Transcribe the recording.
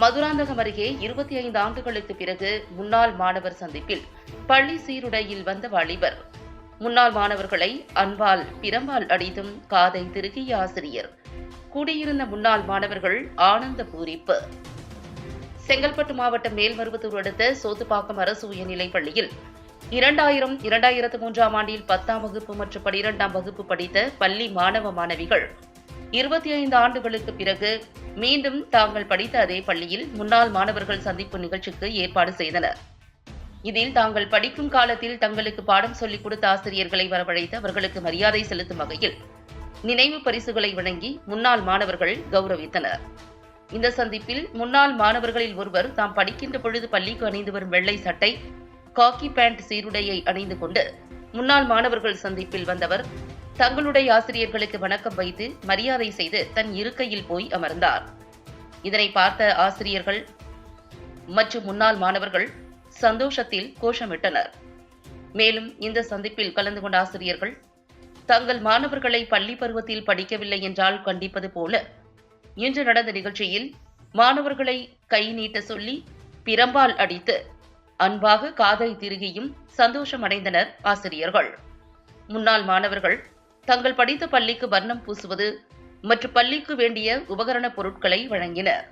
மதுராந்தகம் அருகே இருபத்தி ஐந்து ஆண்டுகளுக்கு பிறகு முன்னாள் மாணவர் சந்திப்பில் பள்ளி சீருடையில் வந்த வாலிபர் முன்னாள் மாணவர்களை அன்பால் பிரம்பால் அடித்தும் காதை திருகிய ஆசிரியர். கூடியிருந்த முன்னாள் மாணவர்கள் ஆனந்த பூரிப்பு. செங்கல்பட்டு மாவட்டம் மேல்மருவத்தூர் அடுத்த சோத்துப்பாக்கம் அரசு உயர்நிலைப் பள்ளியில் இரண்டாயிரம் இரண்டாயிரத்து மூன்றாம் ஆண்டில் பத்தாம் வகுப்பு மற்றும் பனிரெண்டாம் வகுப்பு படித்த பள்ளி மாணவ மாணவிகள் இருபத்தி ஐந்து ஆண்டுகளுக்கு பிறகு மீண்டும் தாங்கள் படித்த அதே பள்ளியில் முன்னாள் மாணவர்கள் சந்திப்பு நிகழ்ச்சிக்கு ஏற்பாடு செய்தனர். இதில் தாங்கள் படிக்கும் காலத்தில் தங்களுக்கு பாடம் சொல்லிக் கொடுத்த ஆசிரியர்களை வரவழைத்து அவர்களுக்கு மரியாதை செலுத்தும் வகையில் நினைவு பரிசுகளை வழங்கி முன்னாள் மாணவர்கள் கௌரவித்தனர். இந்த சந்திப்பில் முன்னாள் மாணவர்களில் ஒருவர் தாம் படிக்கின்ற பொழுது பள்ளிக்கு அணிந்து வரும் வெள்ளை சட்டை காக்கி பேண்ட் சீருடையை அணிந்து கொண்டு முன்னாள் மாணவர்கள் சந்திப்பில் வந்தவர் தங்களுடைய ஆசிரியர்களுக்கு வணக்கம் வைத்து மரியாதை செய்து தன் இருக்கையில் போய் அமர்ந்தார். இதனை பார்த்த ஆசிரியர்கள் மற்றும் முன்னாள் மாணவர்கள் சந்தோஷத்தில் கோஷமிட்டனர். மேலும் இந்த சந்திப்பில் கலந்து கொண்ட ஆசிரியர்கள் தங்கள் மாணவர்களை பள்ளி பருவத்தில் படிக்கவில்லை என்றால் கண்டிப்பது போல இன்று நடந்த நிகழ்ச்சியில் மாணவர்களை கை நீட்ட சொல்லி பிரம்பால் அடித்து அன்பாக காதை திருகியும் சந்தோஷம் அடைந்தனர் ஆசிரியர்கள். முன்னாள் மாணவர்கள் தங்கள் படித்த பள்ளிக்கு வர்ணம் பூசுவது மற்றும் பள்ளிக்கு வேண்டிய உபகரண பொருட்களை வழங்கினர்.